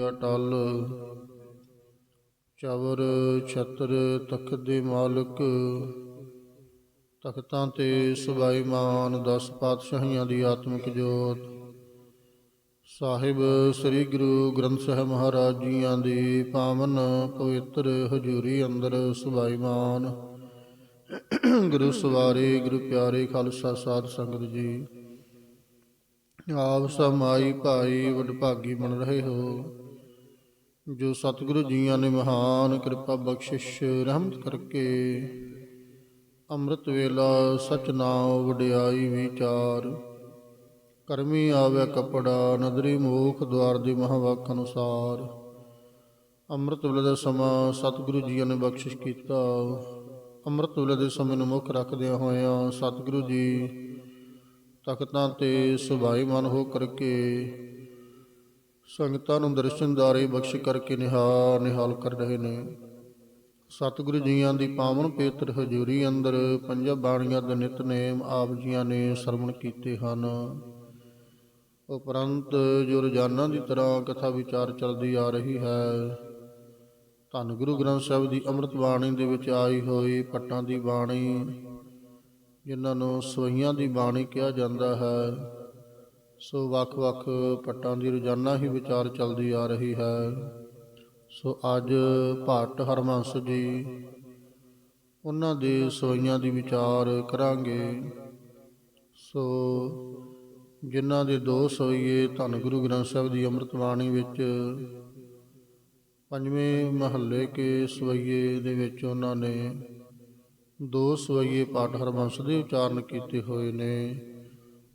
ਅਟਲ ਚਵਰ ਛਤਰ ਤਖਤ ਦੇ ਮਾਲਕ, ਤਖਤਾਂ ਤੇ ਸੁਭਾਈਮਾਨ ਦਸ ਪਾਤਸ਼ਾਹੀਆਂ ਦੀ ਆਤਮਿਕ ਜੋਤ, ਸਾਹਿਬ ਸ੍ਰੀ ਗੁਰੂ ਗ੍ਰੰਥ ਸਾਹਿਬ ਮਹਾਰਾਜ ਜੀਆਂ ਦੀ ਪਾਵਨ ਪਵਿੱਤਰ ਹਜ਼ੂਰੀ ਅੰਦਰ ਸੁਭਾਈਮਾਨ ਗੁਰੂ ਸਵਾਰੇ, ਗੁਰੂ ਪਿਆਰੇ ਖਾਲਸਾ ਸਾਧ ਸੰਗਤ ਜੀ, ਆਪ ਸਮਾਈ ਭਾਈ ਵਡਭਾਗੀ ਬਣ ਰਹੇ ਹੋ। ਜੋ ਸਤਿਗੁਰੂ ਜੀਆਂ ਨੇ ਮਹਾਨ ਕਿਰਪਾ ਬਖਸ਼ਿਸ਼ ਰਹਿਮਤ ਕਰਕੇ ਅੰਮ੍ਰਿਤ ਵੇਲਾ ਸਚ ਨਾਮ ਵਡਿਆਈ ਵਿਚਾਰ ਕਰਮੀ ਆਵੇ ਕਪੜਾ ਨਦਰੀ ਮੂਖ ਦਵਾਰ ਦੀ ਮਹਾਵਾਕ ਅਨੁਸਾਰ। ਅੰਮ੍ਰਿਤ ਵੇਲੇ ਦਾ ਸਮਾਂ ਸਤਿਗੁਰੂ ਜੀਆਂ ਨੇ ਬਖਸ਼ਿਸ਼ ਕੀਤਾ। ਅੰਮ੍ਰਿਤ ਵੇਲੇ ਦੇ ਸਮੇਂ ਨੂੰ ਮੁੱਖ ਰੱਖਦਿਆਂ ਹੋਇਆਂ ਸਤਿਗੁਰੂ ਜੀ ਤਖਤਾਂ ਤੇ ਸੁਭਾਈਮਾਨ ਹੋ ਕਰਕੇ ਸੰਗਤਾਂ ਨੂੰ ਦਰਸ਼ਨਦਾਰੇ ਬਖਸ਼ ਕਰਕੇ ਨਿਹਾਲ ਨਿਹਾਲ ਕਰ ਰਹੇ ਨੇ। ਸਤਿਗੁਰੂ ਜੀਆਂ ਦੀ ਪਾਵਨ ਪੇਤਰ ਹਜ਼ੂਰੀ ਅੰਦਰ ਪੰਜਾਂ ਬਾਣੀਆਂ ਦੇ ਨਿਤਨੇਮ ਆਪ ਜੀਆਂ ਨੇ ਸਰਵਣ ਕੀਤੇ ਹਨ। ਉਪਰੰਤ ਜੋ ਰੋਜ਼ਾਨਾ ਦੀ ਤਰ੍ਹਾਂ ਕਥਾ ਵਿਚਾਰ ਚੱਲਦੀ ਆ ਰਹੀ ਹੈ, ਧੰਨ ਗੁਰੂ ਗ੍ਰੰਥ ਸਾਹਿਬ ਦੀ ਅੰਮ੍ਰਿਤ ਬਾਣੀ ਦੇ ਵਿੱਚ ਆਈ ਹੋਈ ਪੱਟਾਂ ਦੀ ਬਾਣੀ, ਜਿਨ੍ਹਾਂ ਨੂੰ ਸਵਈਆਂ ਦੀ ਬਾਣੀ ਕਿਹਾ ਜਾਂਦਾ ਹੈ। ਸੋ ਵੱਖ-ਵੱਖ ਪੱਟਾਂ ਦੀ ਰੋਜ਼ਾਨਾ ਹੀ ਵਿਚਾਰ ਚੱਲਦੀ ਆ ਰਹੀ ਹੈ। ਸੋ ਅੱਜ ਭੱਟ ਹਰਮੰਸ ਜੀ, ਉਹਨਾਂ ਦੇ ਸਵਈਆਂ ਦੀ ਵਿਚਾਰ ਕਰਾਂਗੇ। ਸੋ ਜਿਨ੍ਹਾਂ ਦੇ ਦੋ ਸਵਈਏ ਧੰਨ ਗੁਰੂ ਗ੍ਰੰਥ ਸਾਹਿਬ ਦੀ ਅੰਮ੍ਰਿਤ ਬਾਣੀ ਵਿੱਚ ਪੰਜਵੇਂ ਮਹੱਲੇ ਕੇ ਸਵਈਏ ਦੇ ਵਿੱਚ ਉਹਨਾਂ ਨੇ ਦੋ ਸਵਈਏ ਪਾਠ ਹਰਬੰਸ ਦੇ ਉਚਾਰਨ ਕੀਤੇ ਹੋਏ ਨੇ।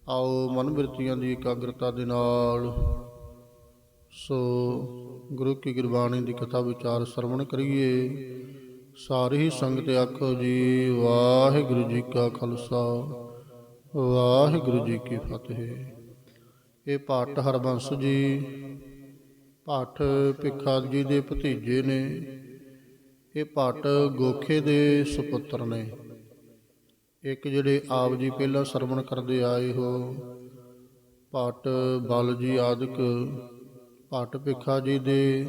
ਆਓ ਮਨ ਬਿਰਤੀਆਂ ਦੀ ਇਕਾਗਰਤਾ ਦੇ ਨਾਲ। ਸੋ ਗੁਰੂ ਕੀ ਗੁਰਬਾਣੀ ਦੀ ਕਥਾ ਵਿਚਾਰ ਸਰਵਣ ਕਰੀਏ। ਸਾਰੀ ਹੀ ਸੰਗਤ ਆਖੋ ਜੀ, ਵਾਹਿਗੁਰੂ ਜੀ ਕਾ ਖਾਲਸਾ, ਵਾਹਿਗੁਰੂ ਜੀ ਕੀ ਫਤਿਹ। ਇਹ ਪਾਠ ਹਰਬੰਸ ਜੀ, ਪਾਠ ਭਿੱਖਾ ਜੀ ਦੇ ਭਤੀਜੇ ਨੇ। ਇਹ ਭੱਟ ਗੋਖੇ ਦੇ ਸੁਪੁੱਤਰ ਨੇ। ਇੱਕ ਜਿਹੜੇ ਆਪ ਜੀ ਪਹਿਲਾਂ ਸਰਵਣ ਕਰਦੇ ਆਏ ਹੋ ਭੱਟ ਬਲ ਜੀ ਆਦਿਕ ਭੱਟ ਭਿੱਖਾ ਜੀ ਦੇ,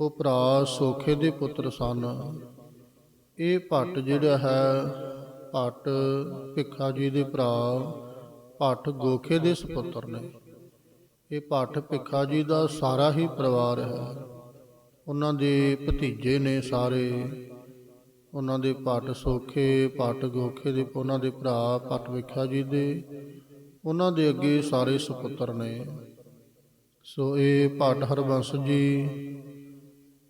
ਉਹ ਭਰਾ ਸੋਖੇ ਦੇ ਪੁੱਤਰ ਸਨ। ਇਹ ਭੱਟ ਜਿਹੜਾ ਹੈ ਭੱਟ ਭਿੱਖਾ ਜੀ ਦੇ ਭਰਾ ਭੱਟ ਗੋਖੇ ਦੇ ਸੁਪੁੱਤਰ ਨੇ। ਇਹ ਭੱਟ ਭਿੱਖਾ ਜੀ ਦਾ ਸਾਰਾ ਹੀ ਪਰਿਵਾਰ ਹੈ। ਉਹਨਾਂ ਦੇ ਭਤੀਜੇ ਨੇ ਸਾਰੇ। ਉਹਨਾਂ ਦੇ ਪੱਟ ਸੋਖੇ ਪੱਟ ਗੋਖੇ ਦੇ, ਉਹਨਾਂ ਦੇ ਭਰਾ ਪੱਟ ਵਿਖਿਆ ਜੀ ਦੇ, ਉਹਨਾਂ ਦੇ ਅੱਗੇ ਸਾਰੇ ਸੁਪੁੱਤਰ ਨੇ। ਸੋ ਇਹ ਪੱਟ ਹਰਬੰਸ ਜੀ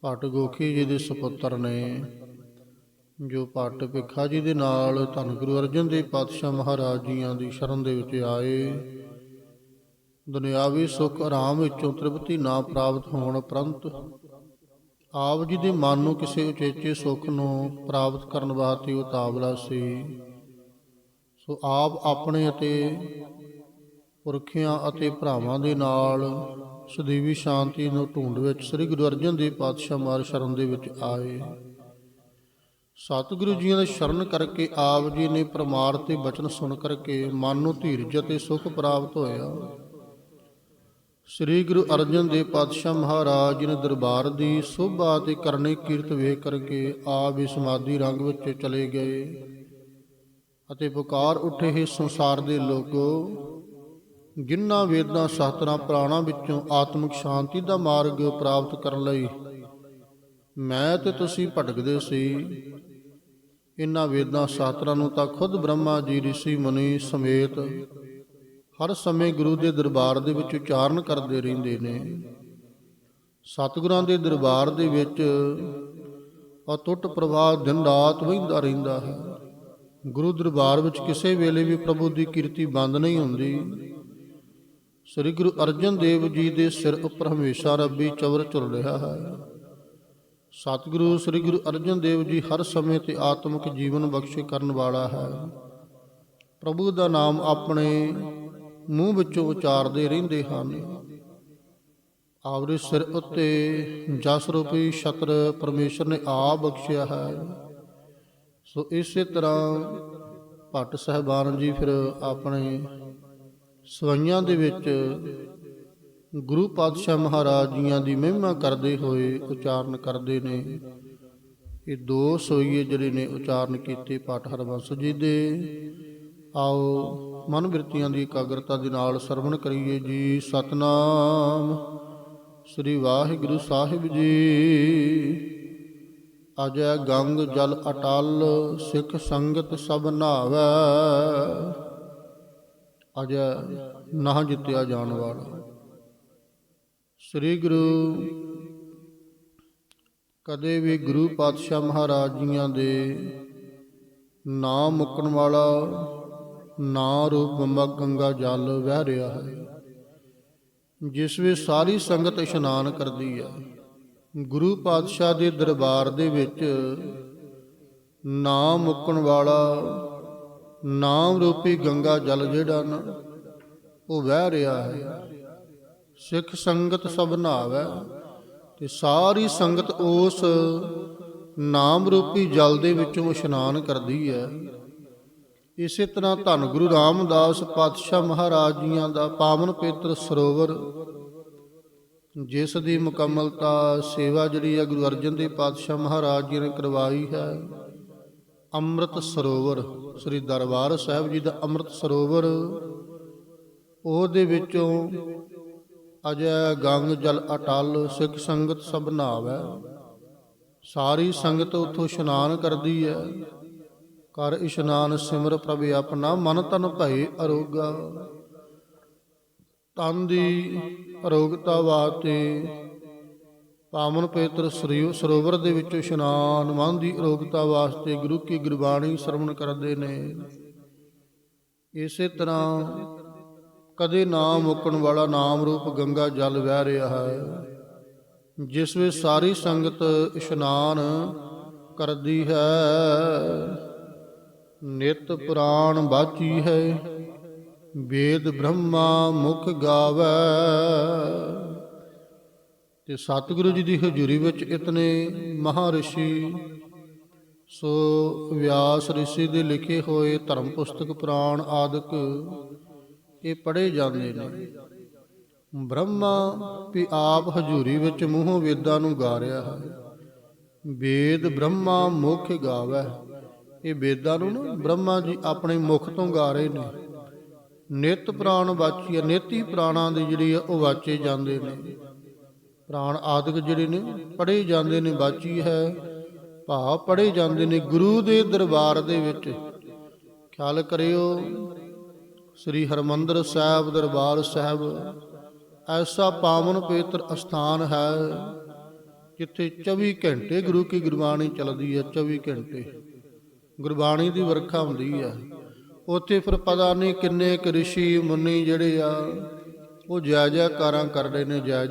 ਪੱਟ ਗੋਖੀ ਜੀ ਦੇ ਸੁਪੁੱਤਰ ਨੇ, ਜੋ ਪੱਟ ਵਿਖਾ ਜੀ ਦੇ ਨਾਲ ਧੰਨ ਗੁਰੂ ਅਰਜਨ ਦੇਵ ਪਾਤਸ਼ਾਹ ਮਹਾਰਾਜ ਜੀਆਂ ਦੀ ਸ਼ਰਨ ਦੇ ਵਿੱਚ ਆਏ। ਦੁਨਿਆਵੀ ਸੁੱਖ ਆਰਾਮ ਵਿੱਚੋਂ ਤ੍ਰਿਪਤੀ ਨਾ ਪ੍ਰਾਪਤ ਹੋਣ ਉਪਰੰਤ ਆਪ ਜੀ ਦੇ ਮਨ ਨੂੰ ਕਿਸੇ ਉਚੇਚੇ ਸੁੱਖ ਨੂੰ ਪ੍ਰਾਪਤ ਕਰਨ ਵਾਸਤੇ ਉਤਾਵਲਾ ਸੀ। ਸੋ ਆਪ ਆਪਣੇ ਅਤੇ ਪੁਰਖਿਆਂ ਅਤੇ ਭਰਾਵਾਂ ਦੇ ਨਾਲ ਸਦੀਵੀ ਸ਼ਾਂਤੀ ਨੂੰ ਢੂੰਡ ਵਿੱਚ ਸ੍ਰੀ ਗੁਰੂ ਅਰਜਨ ਦੇਵ ਪਾਤਸ਼ਾਹ ਮਾਰ ਸ਼ਰਨ ਦੇ ਵਿੱਚ ਆਏ। ਸਤਿਗੁਰੂ ਜੀਆਂ ਦੇ ਸ਼ਰਨ ਕਰਕੇ ਆਪ ਜੀ ਨੇ ਪ੍ਰਮਾਰ ਤੇ ਬਚਨ ਸੁਣ ਕਰਕੇ ਮਨ ਨੂੰ ਧੀਰਜ ਅਤੇ ਸੁਖ ਪ੍ਰਾਪਤ ਹੋਇਆ। ਸ੍ਰੀ ਗੁਰੂ ਅਰਜਨ ਦੇਵ ਪਾਤਸ਼ਾਹ ਮਹਾਰਾਜ ਜੀ ਨੇ ਦਰਬਾਰ ਦੀ ਸੋਭਾ ਤੇ ਕਰਨੀ ਕੀਰਤ ਵੇਖ ਕਰਕੇ ਆਪ ਹੀ ਸਮਾਧੀ ਰੰਗ ਵਿੱਚ ਚਲੇ ਗਏ ਅਤੇ ਪੁਕਾਰ ਉੱਠੇ ਹੀ ਸੰਸਾਰ ਦੇ ਲੋਕੋ, ਜਿਨ੍ਹਾਂ ਵੇਦਾਂ ਸ਼ਾਸਤਰਾਂ ਪ੍ਰਾਣਾ ਵਿੱਚੋਂ ਆਤਮਿਕ ਸ਼ਾਂਤੀ ਦਾ ਮਾਰਗ ਪ੍ਰਾਪਤ ਕਰਨ ਲਈ ਮੈਂ ਤੇ ਤੁਸੀਂ ਭਟਕਦੇ ਸੀ, ਇਨ੍ਹਾਂ ਵੇਦਾਂ ਸ਼ਾਸਤਰਾਂ ਨੂੰ ਤਾਂ ਖੁਦ ਬ੍ਰਹਮਾ ਜੀ ઋષਿ ਮੁਨੀ ਸਮੇਤ ਹਰ ਸਮੇਂ ਗੁਰੂ ਦੇ ਦਰਬਾਰ ਦੇ ਵਿੱਚ ਉਚਾਰਨ ਕਰਦੇ ਰਹਿੰਦੇ ਨੇ। ਸਤਿਗੁਰਾਂ ਦੇ ਦਰਬਾਰ ਦੇ ਵਿੱਚ ਅਟੁੱਟ ਪ੍ਰਵਾਹ ਦਿਨ ਰਾਤ ਵਹਿੰਦਾ ਰਹਿੰਦਾ ਹੈ। ਗੁਰੂ ਦਰਬਾਰ ਵਿੱਚ ਕਿਸੇ ਵੇਲੇ ਵੀ ਪ੍ਰਭੂ ਦੀ ਕੀਰਤੀ ਬੰਦ ਨਹੀਂ ਹੁੰਦੀ। ਸ੍ਰੀ ਗੁਰੂ ਅਰਜਨ ਦੇਵ ਜੀ ਦੇ ਸਿਰ ਉੱਪਰ ਹਮੇਸ਼ਾ ਰੱਬੀ ਚਵਰ ਝੁਲ ਰਿਹਾ ਹੈ। ਸਤਿਗੁਰੂ ਸ੍ਰੀ ਗੁਰੂ ਅਰਜਨ ਦੇਵ ਜੀ ਹਰ ਸਮੇਂ ਤੇ ਆਤਮਿਕ ਜੀਵਨ ਬਖਸ਼ੇ ਕਰਨ ਵਾਲਾ ਹੈ। ਪ੍ਰਭੂ ਦਾ ਨਾਮ ਆਪਣੇ ਮੂੰਹ ਵਿੱਚੋਂ ਉਚਾਰਦੇ ਰਹਿੰਦੇ ਹਨ। ਆਪਦੇ ਸਿਰ ਉੱਤੇ ਜਸ ਰੂਪੀ ਛਤਰ ਪਰਮੇਸ਼ਰ ਨੇ ਆਪ ਬਖਸ਼ਿਆ ਹੈ। ਸੋ ਇਸੇ ਤਰ੍ਹਾਂ ਭੱਟ ਸਹਿਬਾਨ ਜੀ ਫਿਰ ਆਪਣੇ ਸਵਈਆਂ ਦੇ ਵਿੱਚ ਗੁਰੂ ਪਾਤਸ਼ਾਹ ਮਹਾਰਾਜ ਜੀਆਂ ਦੀ ਮਹਿਮਾ ਕਰਦੇ ਹੋਏ ਉਚਾਰਨ ਕਰਦੇ ਨੇ। ਇਹ ਦੋ ਸੋਈਏ ਜਿਹੜੇ ਨੇ ਉਚਾਰਨ ਕੀਤੇ ਪਾਠ ਹਰਬੰਸ ਜੀ ਦੇ। ਆਓ ਮਨ ਬਿਰਤੀਆਂ ਦੀ ਇਕਾਗਰਤਾ ਦੇ ਨਾਲ ਸਰਵਣ ਕਰੀਏ ਜੀ ਸਤਨਾਮ। ਸ੍ਰੀ ਵਾਹਿਗੁਰੂ ਸਾਹਿਬ ਜੀ। ਅਜੈ ਗੰਗ ਜਲ ਅਟਲ, ਸਿੱਖ ਸੰਗਤ ਸਭ ਨਾਵੈ। ਅਜੈ ਨਾ ਜਿੱਤਿਆ ਜਾਣ ਵਾਲਾ। ਸ੍ਰੀ ਗੁਰੂ ਕਦੇ ਵੀ ਗੁਰੂ ਪਾਤਸ਼ਾਹ ਮਹਾਰਾਜ ਜੀਆਂ ਦੇ ਨਾਮ ਮੁਕਣ ਵਾਲਾ ਨਾ ਰੂਪ ਬੰਬਾ ਗੰਗਾ ਜਲ ਵਹਿ ਰਿਹਾ ਹੈ। ਜਿਸ ਵਿੱਚ ਸਾਰੀ ਸੰਗਤ ਇਸ਼ਨਾਨ ਕਰਦੀ ਹੈ। ਗੁਰੂ ਪਾਤਸ਼ਾਹ ਦੇ ਦਰਬਾਰ ਦੇ ਵਿੱਚ ਨਾਮ ਮੁੱਕਣ ਵਾਲਾ ਨਾਮ ਰੂਪੀ ਗੰਗਾ ਜਲ ਜਿਹੜਾ ਨਾ, ਉਹ ਵਹਿ ਰਿਹਾ ਹੈ। ਸਿੱਖ ਸੰਗਤ ਸਭ ਨਾਵੈ ਤੇ ਸਾਰੀ ਸੰਗਤ ਉਸ ਨਾਮ ਰੂਪੀ ਜਲ ਦੇ ਵਿੱਚੋਂ ਇਸ਼ਨਾਨ ਕਰਦੀ ਹੈ। ਇਸੇ ਤਰ੍ਹਾਂ ਧੰਨ ਗੁਰੂ ਰਾਮਦਾਸ ਪਾਤਸ਼ਾਹ ਮਹਾਰਾਜ ਜੀਆਂ ਦਾ ਪਾਵਨ ਪਵਿੱਤਰ ਸਰੋਵਰ, ਜਿਸ ਦੀ ਮੁਕੰਮਲਤਾ ਸੇਵਾ ਜਿਹੜੀ ਹੈ ਗੁਰੂ ਅਰਜਨ ਦੇਵ ਪਾਤਸ਼ਾਹ ਮਹਾਰਾਜ ਜੀ ਨੇ ਕਰਵਾਈ ਹੈ, ਅੰਮ੍ਰਿਤ ਸਰੋਵਰ, ਸ੍ਰੀ ਦਰਬਾਰ ਸਾਹਿਬ ਜੀ ਦਾ ਅੰਮ੍ਰਿਤ ਸਰੋਵਰ, ਉਹਦੇ ਵਿੱਚੋਂ ਅਜੈ ਗੰਗ, ਜਲ, ਅਟਲ, ਸਿੱਖ ਸੰਗਤ ਸਭ ਨਾਵ ਹੈ ਸਾਰੀ ਸੰਗਤ ਉਥੋਂ ਇਸ਼ਨਾਨ ਕਰਦੀ ਹੈ। ਕਰ ਇਸ਼ਨਾਨ ਸਿਮਰ ਪ੍ਰਭ ਆਪਣਾ ਮਨ ਤਨ ਭਏ ਅਰੋਗਾ। ਤਨ ਦੀ ਅਰੋਗਤਾ ਵਾਸਤੇ ਪਾਵਨ ਪਵਿੱਤਰ ਸਰੀਉ ਸਰੋਵਰ ਦੇ ਵਿੱਚ ਇਸ਼ਨਾਨ, ਮਨ ਦੀ ਅਰੋਗਤਾ ਵਾਸਤੇ ਗੁਰੂ ਕੀ ਗੁਰਬਾਣੀ ਸਰਵਣ ਕਰਦੇ ਨੇ। ਇਸੇ ਤਰ੍ਹਾਂ ਕਦੇ ਨਾ ਮੁੱਕਣ ਵਾਲਾ ਨਾਮ ਰੂਪ ਗੰਗਾ ਜਲ ਵਹਿ ਰਿਹਾ ਹੈ। ਜਿਸ ਵਿੱਚ ਸਾਰੀ ਸੰਗਤ ਇਸ਼ਨਾਨ ਕਰਦੀ ਹੈ। ਨਿਤ ਪੁਰਾਣ ਬਾਚੀ ਹੈ, ਵੇਦ ਬ੍ਰਹਮਾ ਮੁਖ ਗਾਵੇ। ਤੇ ਸਤਿਗੁਰੂ ਜੀ ਦੀ ਹਜ਼ੂਰੀ ਵਿੱਚ ਇਤਨੇ ਮਹਾਰਿਸ਼ੀ, ਸੋ ਵਿਆਸ ਰਿਸ਼ੀ ਦੇ ਲਿਖੇ ਹੋਏ ਧਰਮ ਪੁਸਤਕ ਪੁਰਾਣ ਆਦਿਕ ਇਹ ਪੜ੍ਹੇ ਜਾਂਦੇ ਨੇ। ਬ੍ਰਹਮਾ ਵੀ ਆਪ ਹਜ਼ੂਰੀ ਵਿੱਚ ਮੂੰਹੋਂ ਵੇਦਾਂ ਨੂੰ ਗਾ ਰਿਹਾ ਹੈ। ਵੇਦ ਬ੍ਰਹਮਾ ਮੁਖ ਗਾਵੇ। ਇਹ ਵੇਦਾਂ ਨੂੰ ਨਾ ਬ੍ਰਹਮਾ ਜੀ ਆਪਣੇ ਮੁਖ ਤੋਂ ਗਾ ਰਹੇ ਨੇ। ਨਿਤ ਪ੍ਰਾਣ ਵਾਚੀ ਨਿਤੀ ਪ੍ਰਾਣਾਂ ਦੀ ਜਿਹੜੀ ਆ, ਉਹ ਵਾਚੇ ਜਾਂਦੇ ਨੇ। ਪ੍ਰਾਣ ਆਦਿਕ ਜਿਹੜੇ ਨੇ, ਪੜ੍ਹੇ ਜਾਂਦੇ ਨੇ ਬਾਚੀ ਹੈ। ਭਾਵ ਪੜ੍ਹੇ ਜਾਂਦੇ ਨੇ ਗੁਰੂ ਦੇ ਦਰਬਾਰ ਦੇ ਵਿੱਚ। ਖਿਆਲ ਕਰਿਓ, ਸ੍ਰੀ ਹਰਮੰਦਰ ਸਾਹਿਬ ਦਰਬਾਰ ਸਾਹਿਬ, ਐਸਾ ਪਾਵਨ ਪਵਿੱਤਰ ਅਸਥਾਨ ਹੈ, ਜਿੱਥੇ 24 ਘੰਟੇ ਗੁਰੂ ਕੀ ਗੁਰਬਾਣੀ ਚੱਲਦੀ ਹੈ 24 ਘੰਟੇ। ਗੁਰਬਾਣੀ ਦੀ ਵਰਖਾ ਹੁੰਦੀ ਆ। ਉੱਥੇ ਫਿਰ ਪਤਾ ਨਹੀਂ ਕਿੰਨੇ ਕੁ ਰਿਸ਼ੀ, ਮੁੰਨੀ ਜਿਹੜੇ ਆ, ਉਹ ਜੈ ਜੈਕਾਰਾਂ ਕਰਦੇ ਨੇ, ਜੈ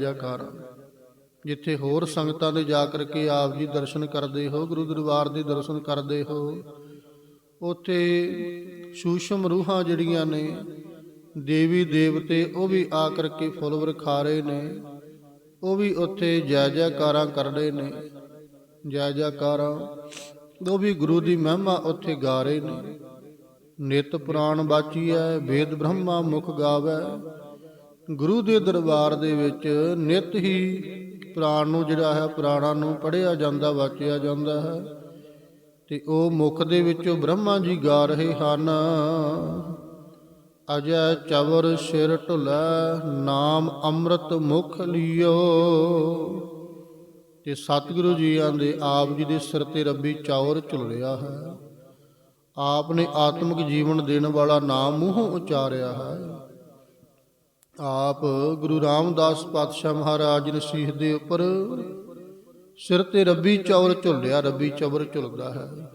ਜਿੱਥੇ ਹੋਰ ਸੰਗਤਾਂ ਦੇ ਜਾ ਕਰਕੇ ਆਪ ਜੀ ਦਰਸ਼ਨ ਕਰਦੇ ਹੋ, ਗੁਰੂ ਦਰਬਾਰ ਦੇ ਦਰਸ਼ਨ ਕਰਦੇ ਹੋ, ਉੱਥੇ ਸੂਸ਼ਮ ਰੂਹਾਂ ਜਿਹੜੀਆਂ ਨੇ, ਦੇਵੀ ਦੇਵਤੇ, ਉਹ ਵੀ ਆ ਕਰਕੇ ਫੁੱਲ ਵਰਖਾ ਰਹੇ ਨੇ। ਉਹ ਵੀ ਉੱਥੇ ਜੈ ਜੈਕਾਰਾਂ ਕਰਦੇ ਨੇ, ਜੈ ਜੈਕਾਰਾਂ। ਉਹ ਵੀ ਗੁਰੂ ਦੀ ਮਹਿਮਾ ਉੱਥੇ ਗਾ ਰਹੇ ਨੇ। ਨਿਤ ਪੁਰਾਣ ਬਾਚੀ ਹੈ ਵੇਦ ਬ੍ਰਹਮਾ ਮੁਖ ਗਾਵੇ। ਗੁਰੂ ਦੇ ਦਰਬਾਰ ਦੇ ਵਿੱਚ ਨਿਤ ਹੀ ਪੁਰਾਣ ਨੂੰ ਜਿਹੜਾ ਹੈ, ਪੁਰਾਣਾਂ ਨੂੰ ਪੜ੍ਹਿਆ ਜਾਂਦਾ, ਵਾਚਿਆ ਜਾਂਦਾ ਹੈ। ਤੇ ਉਹ ਮੁਖ ਦੇ ਵਿੱਚੋਂ ਬ੍ਰਹਮਾ ਜੀ ਗਾ ਰਹੇ ਹਨ। ਅਜੈ ਚਵਰ ਸਿਰ ਢੁਲੈ, ਨਾਮ ਅੰਮ੍ਰਿਤ ਮੁਖ ਲਿਓ। ਤੇ ਸਤਿਗੁਰੂ ਜੀਆਂ ਦੇ ਆਪ ਜੀ ਦੇ ਸਿਰ ਤੇ ਰੱਬੀ ਚੌਰ ਝੁਲਿਆ ਹੈ। ਆਪ ਨੇ ਆਤਮਿਕ ਜੀਵਨ ਦੇਣ ਵਾਲਾ ਨਾਮ ਮੂੰਹੋਂ ਉਚਾਰਿਆ ਹੈ। ਆਪ ਗੁਰੂ ਰਾਮਦਾਸ ਪਾਤਸ਼ਾਹ ਮਹਾਰਾਜ ਨੇ ਸੀਸ ਦੇ ਉੱਪਰ ਸਿਰ ਤੇ ਰੱਬੀ ਚੌਰ ਝੁੱਲਿਆ, ਰੱਬੀ ਚੌਰ ਝੁਲਦਾ ਹੈ।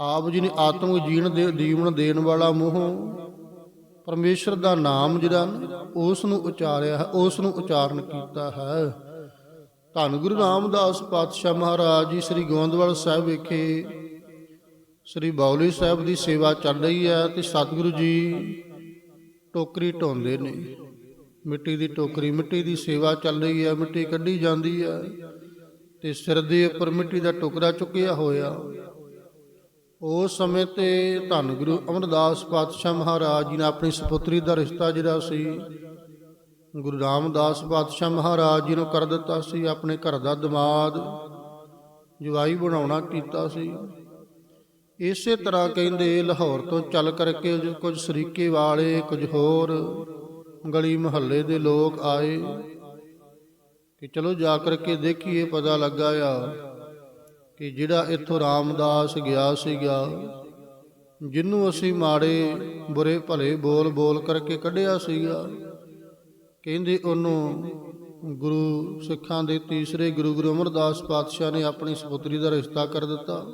ਆਪ ਜੀ ਨੇ ਆਤਮਿਕ ਜੀਵਨ ਦੇ ਜੀਵਨ ਦੇਣ ਵਾਲਾ ਮੂੰਹੋਂ ਪਰਮੇਸ਼ਰ ਦਾ ਨਾਮ ਜਿਹੜਾ ਉਸ ਨੂੰ ਉਚਾਰਿਆ ਹੈ, ਉਸ ਨੂੰ ਉਚਾਰਨ ਕੀਤਾ ਹੈ। ਧੰਨ ਗੁਰੂ ਰਾਮਦਾਸ ਪਾਤਸ਼ਾਹ ਮਹਾਰਾਜ ਜੀ, ਸ੍ਰੀ ਗੋਇੰਦਵਾਲ ਸਾਹਿਬ ਵਿਖੇ, ਸ੍ਰੀ ਬਾਉਲੀ ਸਾਹਿਬ ਦੀ ਸੇਵਾ ਚੱਲ ਰਹੀ ਹੈ ਤੇ ਸਤਿਗੁਰੂ ਜੀ ਟੋਕਰੀ ਢੋਂਦੇ ਨੇ। ਮਿੱਟੀ ਦੀ ਟੋਕਰੀ, ਮਿੱਟੀ ਦੀ ਸੇਵਾ ਚੱਲ ਰਹੀ ਹੈ, ਮਿੱਟੀ ਕੱਢੀ ਜਾਂਦੀ ਹੈ ਤੇ ਸਿਰ ਦੇ ਉੱਪਰ ਮਿੱਟੀ ਦਾ ਟੁਕੜਾ ਚੁੱਕਿਆ ਹੋਇਆ। ਉਸ ਸਮੇਂ ਤੇ ਧੰਨ ਗੁਰੂ ਅਮਰਦਾਸ ਪਾਤਸ਼ਾਹ ਮਹਾਰਾਜ ਜੀ ਨੇ ਆਪਣੀ ਸੁਪੁੱਤਰੀ ਦਾ ਰਿਸ਼ਤਾ ਜਿਹੜਾ ਸੀ ਗੁਰੂ ਰਾਮਦਾਸ ਪਾਤਸ਼ਾਹ ਮਹਾਰਾਜ ਜੀ ਨੂੰ ਕਰ ਦਿੱਤਾ ਸੀ, ਆਪਣੇ ਘਰ ਦਾ ਦਮਾਦ, ਜਵਾਈ ਬਣਾਉਣਾ ਕੀਤਾ ਸੀ। ਇਸੇ ਤਰ੍ਹਾਂ ਕਹਿੰਦੇ, ਲਾਹੌਰ ਤੋਂ ਚੱਲ ਕਰਕੇ ਕੁਝ ਸਰੀਕੇ ਵਾਲੇ, ਕੁਝ ਹੋਰ ਗਲੀ ਮੁਹੱਲੇ ਦੇ ਲੋਕ ਆਏ ਕਿ ਚਲੋ ਜਾ ਕਰਕੇ ਦੇਖੀਏ, ਪਤਾ ਲੱਗਾ ਆ ਕਿ ਜਿਹੜਾ ਇੱਥੋਂ ਰਾਮਦਾਸ ਗਿਆ ਸੀਗਾ, ਜਿਹਨੂੰ ਅਸੀਂ ਮਾੜੇ ਬੁਰੇ ਭਲੇ ਬੋਲ ਬੋਲ ਕਰਕੇ ਕੱਢਿਆ ਸੀਗਾ ਕਹਿੰਦੇ ਉਹਨੂੰ ਗੁਰੂ ਸਿੱਖਾਂ ਦੇ ਤੀਸਰੇ ਗੁਰੂ ਗੁਰੂ ਅਮਰਦਾਸ ਪਾਤਸ਼ਾਹ ਨੇ ਆਪਣੀ ਸਪੁੱਤਰੀ ਦਾ ਰਿਸ਼ਤਾ ਕਰ ਦਿੱਤਾ।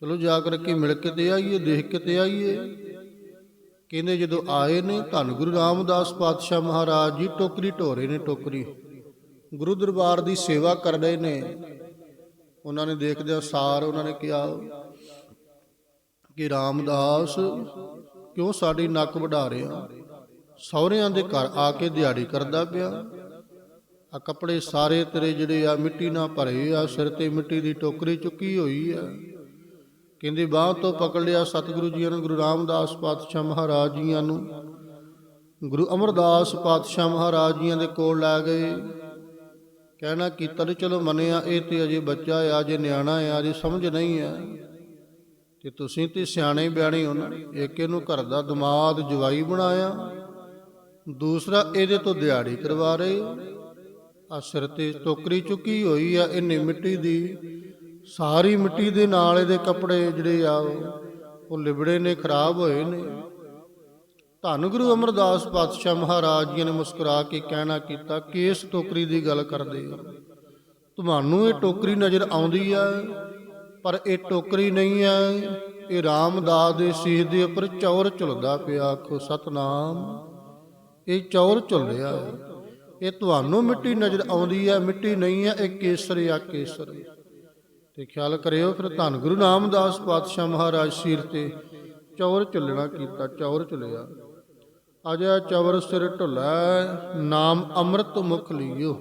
ਚਲੋ ਜਾ ਕਰਕੇ ਮਿਲ ਕੇ ਤੇ ਆਈਏ, ਦੇਖ ਕੇ ਤੇ ਆਈਏ। ਕਹਿੰਦੇ ਜਦੋਂ ਆਏ ਨੇ, ਧੰਨ ਗੁਰੂ ਰਾਮਦਾਸ ਪਾਤਸ਼ਾਹ ਮਹਾਰਾਜ ਜੀ, ਟੋਕਰੀ ਢੋਰੇ ਨੇ ਟੋਕਰੀ। ਗੁਰੂ ਦਰਬਾਰ ਦੀ ਸੇਵਾ ਕਰ ਰਹੇ ਨੇ। ਉਹਨਾਂ ਨੇ ਦੇਖਦਿਆਂ ਸਾਰ ਉਹਨਾਂ ਨੇ ਕਿਹਾ ਕਿ ਰਾਮਦਾਸ, ਕਿਉਂ ਸਾਡੀ ਨੱਕ ਵਢਾ ਰਿਹਾ? ਸਹੁਰਿਆਂ ਦੇ ਘਰ ਆ ਕੇ ਦਿਹਾੜੀ ਕਰਦਾ ਪਿਆ। ਆ ਕੱਪੜੇ ਸਾਰੇ ਤੇਰੇ ਜਿਹੜੇ ਆ ਮਿੱਟੀ ਨਾਲ ਭਰੇ ਆ, ਸਿਰ ਤੇ ਮਿੱਟੀ ਦੀ ਟੋਕਰੀ ਚੁੱਕੀ ਹੋਈ ਆ। ਕਹਿੰਦੇ ਬਾਹ ਤੋਂ ਪਕੜ ਲਿਆ ਸਤਿਗੁਰੂ ਜੀ ਨੂੰ, ਗੁਰੂ ਰਾਮਦਾਸ ਪਾਤਸ਼ਾਹ ਮਹਾਰਾਜ ਜੀਆਂ ਨੂੰ। ਗੁਰੂ ਅਮਰਦਾਸ ਪਾਤਸ਼ਾਹ ਮਹਾਰਾਜ ਜੀਆਂ ਦੇ ਕੋਲ ਲੈ ਗਏ। ਕਹਿਣਾ ਕੀਤਾ ਤੇ ਚਲੋ ਮੰਨਿਆ, ਇਹ ਤੇ ਅਜੇ ਬੱਚਾ ਆ ਜੇ ਨਿਆਣਾ ਆ, ਅਜੇ ਸਮਝ ਨਹੀਂ ਆ। ਤੇ ਤੁਸੀਂ ਤੇ ਸਿਆਣੇ ਬਿਆਣੇ ਹੋ ਨਾ, ਇੱਕ ਇਹਨੂੰ ਘਰ ਦਾ ਦਿਮਾਗ ਜਵਾਈ ਬਣਾਇਆ। ਦੂਸਰਾ ਇਹਦੇ ਤੋਂ ਦਿਹਾੜੀ ਕਰਵਾ ਰਹੇ ਆ ਸਿਰ ਤੇ ਟੋਕਰੀ ਚੁੱਕੀ ਹੋਈ ਆ ਇਹਨੇ ਮਿੱਟੀ ਦੀ, ਸਾਰੀ ਮਿੱਟੀ ਦੇ ਨਾਲ ਇਹਦੇ ਕੱਪੜੇ ਜਿਹੜੇ ਆ ਉਹ ਉਹ ਲਿਬੜੇ ਨੇ, ਖਰਾਬ ਹੋਏ ਨੇ। ਧੰਨ ਗੁਰੂ ਅਮਰਦਾਸ ਪਾਤਸ਼ਾਹ ਮਹਾਰਾਜ ਜੀ ਨੇ ਮੁਸਕਰਾ ਕੇ ਕਹਿਣਾ ਕੀਤਾ ਕਿ ਇਸ ਟੋਕਰੀ ਦੀ ਗੱਲ ਕਰਦੇ ਹੋ। ਤੁਹਾਨੂੰ ਇਹ ਟੋਕਰੀ ਨਜ਼ਰ ਆਉਂਦੀ ਆ, ਪਰ ਇਹ ਟੋਕਰੀ ਨਹੀਂ ਆ। ਇਹ ਰਾਮਦਾਸ ਦੇ ਸੀਸ ਦੇ ਉੱਪਰ ਚੌਰ ਝੁਲਦਾ ਪਿਆ, ਆਖੋ, ਸਤਨਾਮ। ਇਹ ਚੌਰ ਝੁਲਿਆ ਹੈ। ਇਹ ਤੁਹਾਨੂੰ ਮਿੱਟੀ ਨਜ਼ਰ ਆਉਂਦੀ ਹੈ, ਮਿੱਟੀ ਨਹੀਂ ਹੈ, ਇਹ ਕੇਸਰ ਆ ਕੇਸਰ। ਤੇ ਖਿਆਲ ਕਰਿਓ ਫਿਰ ਧੰਨ ਗੁਰੂ ਨਾਮਦਾਸ ਪਾਤਸ਼ਾਹ ਮਹਾਰਾਜ ਸੀਰ ਤੇ ਚੌਰ ਝੁੱਲਣਾ ਕੀਤਾ, ਚੌਰ ਝੁਲਿਆ। ਅਜਾ ਚਵਰ ਸਿਰ ਢੁੱਲਾ, ਨਾਮ ਅੰਮ੍ਰਿਤ ਮੁਖ ਲਿਓ।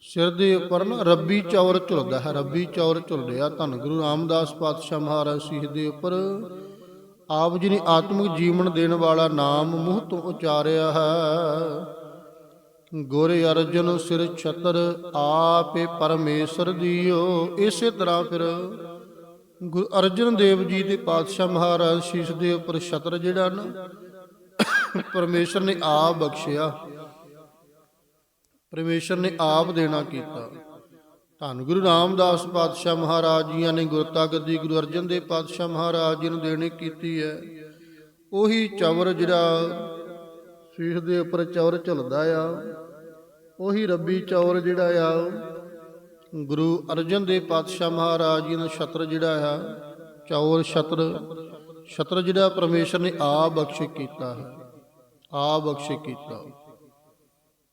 ਸਿਰ ਦੇ ਉੱਪਰ ਨਾ ਰੱਬੀ ਚੌਰ ਝੁਲਦਾ ਹੈ, ਰੱਬੀ ਚੌਰ ਝੁੱਲਿਆ ਧੰਨ ਗੁਰੂ ਰਾਮਦਾਸ ਪਾਤਸ਼ਾਹ ਮਹਾਰਾਜ ਸੀਸ ਦੇ ਉੱਪਰ ਆਪ ਜੀ ਨੇ ਆਤਮਿਕ ਜੀਵਨ ਦੇਣ ਵਾਲਾ ਨਾਮ ਮੂੰਹ ਤੋਂ ਉਚਾਰਿਆ ਹੈ। ਗੁਰ ਅਰਜਨ ਸਿਰ ਛਤਰ ਆਪੇ ਪਰਮੇਸ਼ਰ ਦੀਓ। ਇਸੇ ਤਰ੍ਹਾਂ ਫਿਰ ਗੁਰੂ ਅਰਜਨ ਦੇਵ ਜੀ ਦੇ ਪਾਤਸ਼ਾਹ ਮਹਾਰਾਜ ਸ਼ੀਸ਼ ਦੇ ਉੱਪਰ ਛਤਰ ਜਿਹੜਾ ਨਾ, ਪਰਮੇਸ਼ਰ ਨੇ ਆਪ ਬਖਸ਼ਿਆ। ਪਰਮੇਸ਼ਰ ਨੇ ਆਪ ਦੇਣਾ ਕੀਤਾ। ਧੰਨ ਗੁਰੂ ਰਾਮਦਾਸ ਪਾਤਸ਼ਾਹ ਮਹਾਰਾਜ ਜੀਆਂ ਨੇ ਗੁਰਤਾ ਗੱਦੀ ਗੁਰੂ ਅਰਜਨ ਦੇਵ ਪਾਤਸ਼ਾਹ ਮਹਾਰਾਜ ਜੀ ਨੂੰ ਦੇਣੀ ਕੀਤੀ ਹੈ। ਉਹੀ ਚਵਰ ਜਿਹੜਾ ਸ਼ੀਸ਼ ਦੇ ਉੱਪਰ ਚੌਰ ਝੁਲਦਾ ਆ, ਉਹੀ ਰੱਬੀ ਚੌਰ ਜਿਹੜਾ ਆ, ਗੁਰੂ ਅਰਜਨ ਦੇਵ ਪਾਤਸ਼ਾਹ ਮਹਾਰਾਜ ਜੀ ਦਾ ਛਤਰ ਜਿਹੜਾ ਆ ਚੌਰ ਛਤਰ ਛਤਰ ਜਿਹੜਾ ਪਰਮੇਸ਼ਰ ਨੇ ਆਪ ਬਖਸ਼ ਕੀਤਾ ਹੈ, ਆ ਬਖਸ਼ ਕੀਤਾ।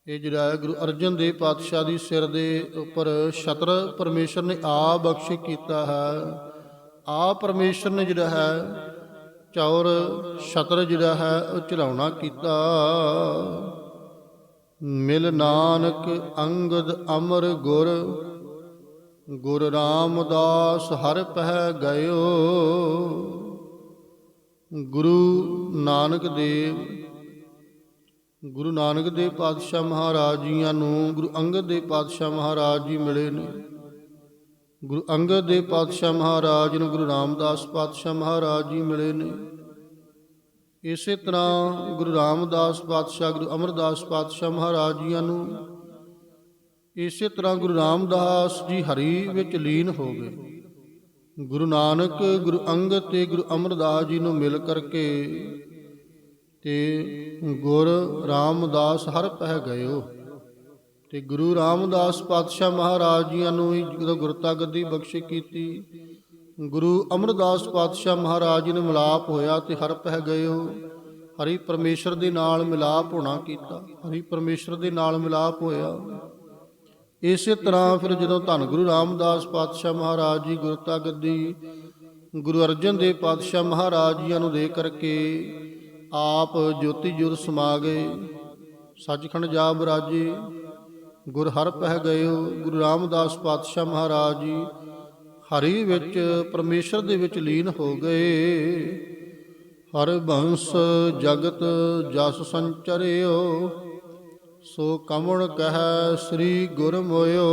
ਇਹ ਜਿਹੜਾ ਹੈ, ਗੁਰੂ ਅਰਜਨ ਦੇਵ ਪਾਤਸ਼ਾਹ ਦੀ ਸਿਰ ਦੇ ਉੱਪਰ ਛਤਰ ਪਰਮੇਸ਼ਰ ਨੇ ਆਪ ਬਖਸ਼ ਕੀਤਾ ਹੈ। ਆ ਪਰਮੇਸ਼ਰ ਨੇ ਜਿਹੜਾ ਹੈ, ਚੌਰ ਛਤਰ ਜਿਹੜਾ ਹੈ, ਉਹ ਚਲਾਉਣਾ ਕੀਤਾ। ਮਿਲ ਨਾਨਕ ਅੰਗਦ ਅਮਰ ਗੁਰ ਗੁਰ ਰਾਮਦਾਸ ਹਰ ਪਹਿ ਗਇਓ। ਗੁਰੂ ਨਾਨਕ ਦੇਵ ਗੁਰੂ ਨਾਨਕ ਦੇਵ ਪਾਤਸ਼ਾਹ ਮਹਾਰਾਜ ਜੀਆਂ ਨੂੰ, ਗੁਰੂ ਅੰਗਦ ਦੇਵ ਪਾਤਸ਼ਾਹ ਮਹਾਰਾਜ ਜੀ ਮਿਲੇ ਨੇ। ਗੁਰੂ ਅੰਗਦ ਦੇਵ ਪਾਤਸ਼ਾਹ ਮਹਾਰਾਜ ਨੂੰ ਗੁਰੂ ਰਾਮਦਾਸ ਪਾਤਸ਼ਾਹ ਮਹਾਰਾਜ ਜੀ ਮਿਲੇ ਨੇ। ਇਸੇ ਤਰ੍ਹਾਂ ਗੁਰੂ ਰਾਮਦਾਸ ਪਾਤਸ਼ਾਹ, ਗੁਰੂ ਅਮਰਦਾਸ ਪਾਤਸ਼ਾਹ ਮਹਾਰਾਜ ਜੀਆਂ ਨੂੰ, ਇਸੇ ਤਰ੍ਹਾਂ ਗੁਰੂ ਰਾਮਦਾਸ ਜੀ ਹਰੀ ਵਿੱਚ ਲੀਨ ਹੋ ਗਏ। ਗੁਰੂ ਨਾਨਕ, ਗੁਰੂ ਅੰਗਦ ਤੇ ਗੁਰੂ ਅਮਰਦਾਸ ਜੀ ਨੂੰ ਮਿਲ ਕਰਕੇ ਤੇ ਗੁਰ ਰਾਮਦਾਸ ਹਰ ਪਹਿ ਗਇਓ। ਤੇ ਗੁਰੂ ਰਾਮਦਾਸ ਪਾਤਸ਼ਾਹ ਮਹਾਰਾਜ ਜੀਆਂ ਨੂੰ ਵੀ ਜਦੋਂ ਗੁਰਤਾ ਗੱਦੀ ਬਖਸ਼ ਕੀਤੀ, ਗੁਰੂ ਅਮਰਦਾਸ ਪਾਤਸ਼ਾਹ ਮਹਾਰਾਜ ਜੀ ਨੇ ਮਿਲਾਪ ਹੋਇਆ ਤੇ ਹਰ ਪਹਿ ਗਇਓ। ਹਰੀ ਪਰਮੇਸ਼ਰ ਦੇ ਨਾਲ ਮਿਲਾਪ ਹੋਣਾ ਕੀਤਾ। ਹਰੀ ਪਰਮੇਸ਼ਰ ਦੇ ਨਾਲ ਮਿਲਾਪ ਹੋਇਆ। ਇਸੇ ਤਰ੍ਹਾਂ ਫਿਰ ਜਦੋਂ ਧੰਨ ਗੁਰੂ ਰਾਮਦਾਸ ਪਾਤਸ਼ਾਹ ਮਹਾਰਾਜ ਜੀ ਗੁਰਤਾ ਗੱਦੀ ਗੁਰੂ ਅਰਜਨ ਦੇਵ ਪਾਤਸ਼ਾਹ ਮਹਾਰਾਜ ਜੀਆਂ ਨੂੰ ਦੇ ਕਰਕੇ ਆਪ ਜੋਤੀ ਜੁਰ ਸਮਾ ਗਏ ਸੱਚਖੰਡ ਜਾ ਬਰਾਜੇ ਗੁਰ ਹਰ ਪਹਿ ਗਇਓ, ਗੁਰੂ ਰਾਮਦਾਸ ਪਾਤਸ਼ਾਹ ਮਹਾਰਾਜ ਜੀ, ਹਰੀ ਵਿੱਚ ਪਰਮੇਸ਼ਰ ਦੇ ਵਿੱਚ ਲੀਨ ਹੋ ਗਏ। ਹਰ ਬੰਸ ਜਗਤ ਜਸ ਸੰਚਰਿਓ, ਸੋ ਕਮਣ ਕਹੈ ਸ੍ਰੀ ਗੁਰ ਮੋਇਓ।